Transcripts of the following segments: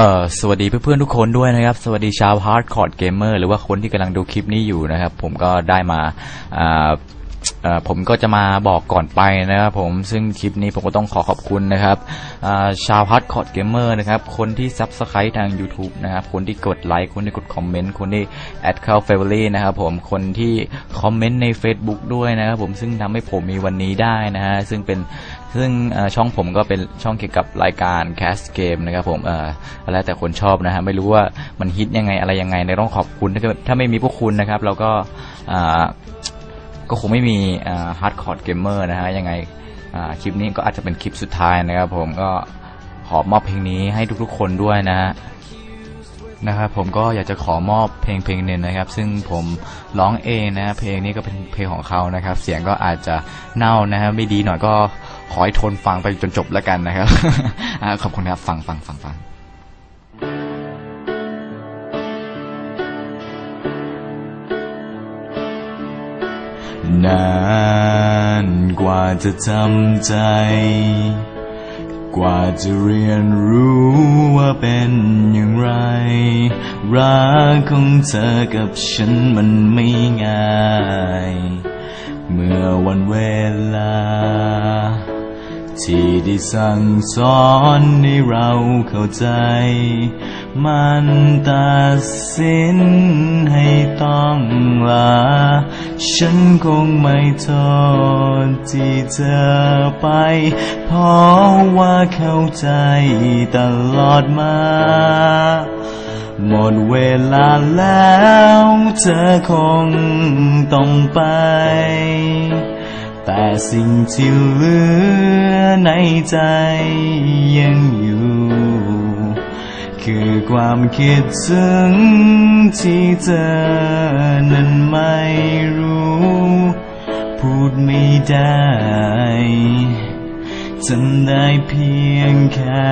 ออสวัสดีเพื่อนๆทุกคนด้วยนะครับ สวัสดีชาวฮาร์ดคอร์ดเกมเมอร์หรือว่าคนที่กำลังดูคลิปนี้อยู่นะครับ ผมก็ได้มาอ่าผมก็จะมาบอกก่อนไปนะครับผมซึ่งคลิปนี้ผมก็ต้องขอขอบคุณนะครับชาวฮาร์ดคอร์ดเกมเมอร์นะครับคนที่ซับสไครต์ทาง YouTube นะครับคนที่กดไลค์คนที่กดคอมเมนต์คนที่แอดเข้าเฟเวอรี่นะครับผมคนที่คอมเมนต์ใน Facebook ด้วยนะครับผมซึ่งทำให้ผมมีวันนี้ได้นะฮะซึ่งเป็น ซึ่งช่องผมก็เป็นช่องเกี่ยวกับรายการแคสเกมนะครับผมเอ่อแล้วแต่คนชอบนะฮะไม่รู้ว่ามันฮิตยังไงอะไรยังไงในต้องขอบคุณถ้าไม่มีพวกคุณนะครับเราก็ก็คงไม่มีฮาร์ดคอร์ดเกมเมอร์นะฮะยังไงคลิปนี้ก็อาจจะเป็นคลิปสุดท้ายนะครับผมก็ขอมอบเพลงนี้ให้ทุกๆคนด้วยนะฮะนะครับผมก็อยากจะขอมอบเพลงเพลงหนึ่งนะครับ ซึ่งผมร้องเองนะเพลงนี้ก็เป็นเพลงของเขานะครับ เสียงก็อาจจะเน่านะฮะไม่ดีหน่อยก็ ขอให้ทนฟังไปจนจบแล้วกันนะครับขอบคุณครับฟังฟังฟังฟังนานกว่าจะทำใจ กว่าจะเรียนรู้ว่าเป็นอย่างไร รักของเธอกับฉันมันไม่ง่าย เมื่อวันเวลา ที่ได้สั่งสอนให้เราเข้าใจ มันตัดสินให้ต้องลา ฉันคงไม่โทษที่เธอไป เพราะว่าเข้าใจตลอดมา หมดเวลาแล้วเธอคงต้องไป แต่สิ่งที่เหลือในใจยังอยู่ คือความคิดถึงที่เธอนั้นไม่รู้ พูดไม่ได้จำได้เพียงแค่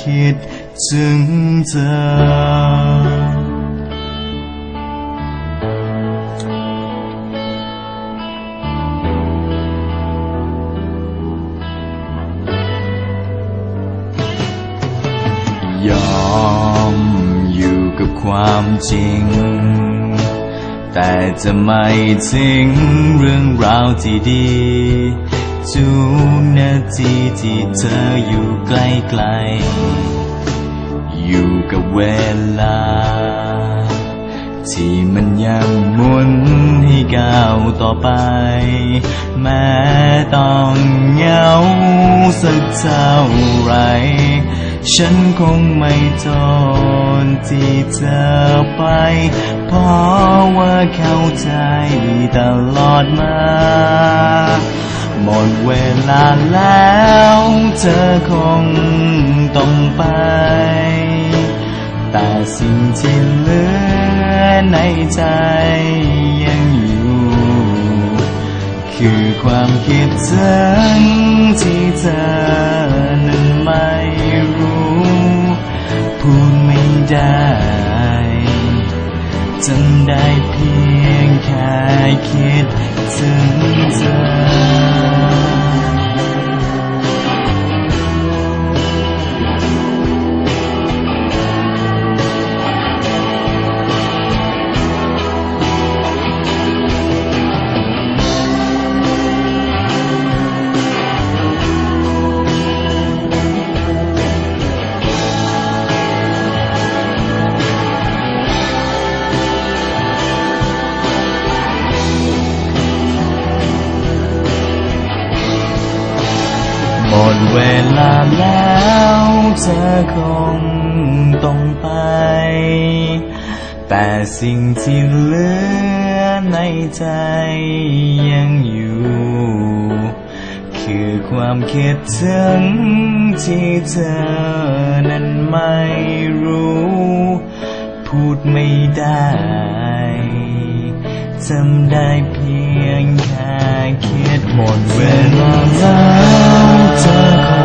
คิดถึงเธอ ความจริง แต่จะไม่ทิ้งเรื่องราวที่ดีทุกนาทีที่เธออยู่ใกล้ๆอยู่กับเวลา ที่มันยังหมุนให้ก้าวต่อไป แม้ต้องเหงาสักเท่าไหร ฉันคงไม่ทนที่เธอไป เพราะว่าเข้าใจตลอดมา หมดเวลาแล้วเธอคงต้องไป แต่สิ่งที่เหลือในใจยังอยู่ คือความคิดถึงที่เธอนั้นไม่ ได้จำได้เพียงแค่คิดถึงเธอ เวลาแล้วเธอคงต้องไป แต่สิ่งที่เหลือในใจยังอยู่ คือความคิดถึงที่เธอนั้นไม่รู้ พูดไม่ได้จำได้เพียงแค่คิดหมดเวลาแล้ว เธ